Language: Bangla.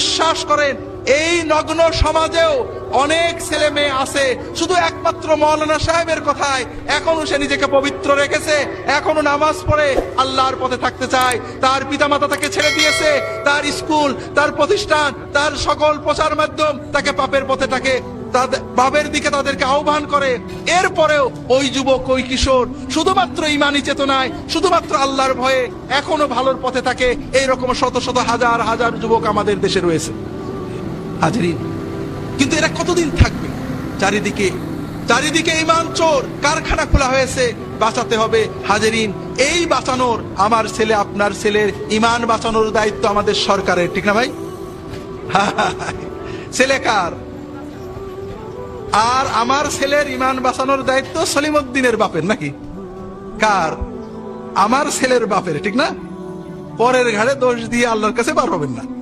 বিশ্বাস করেন। এই নগ্ন সমাজেও অনেক ছেলে মেয়ে আছে। শুধু একমাত্র মৌলানা সাহেবের কথায় এখনও সে নিজেকে পবিত্র রেখেছে। এখনও নামাজ পড়ে আল্লাহর পথে থাকতে চায়। তার পিতামাতা তাকে ছেড়ে দিয়েছে। তার স্কুল, তার প্রতিষ্ঠান, তার সকল প্রচার মাধ্যম তাকে পাপের পথে তাদের বাবের দিকে তাদেরকে আহ্বান করে। এরপরেও ওই যুবক, ওই কিশোর শুধুমাত্র ইমানি চেতনায়, শুধুমাত্র আল্লাহর ভয়ে এখনও ভালোর পথে থাকে। এইরকম শত শত হাজার হাজার যুবক আমাদের দেশে রয়েছে। হাজারিন, কিন্তু এরা কতদিন থাকবে? চারিদিকে চারিদিকে ইমান চোর, কারখানা খোলা হয়েছে, বাঁচাতে হবে। হাজারিন, এই বাঁচানোর আমার ছেলে, আপনার ছেলের ইমান বাঁচানোর দায়িত্ব আমাদের সরকারের, ঠিক না ভাই? ছেলে কার? আর আমার ছেলের ইমান বাঁচানোর দায়িত্ব সলিমুদ্দিনের বাপের, নাকি? কার? আমার ছেলের বাপের, ঠিক না? পরের ঘাড়ে দোষ দিয়ে আল্লাহর কাছে বার হবেন না।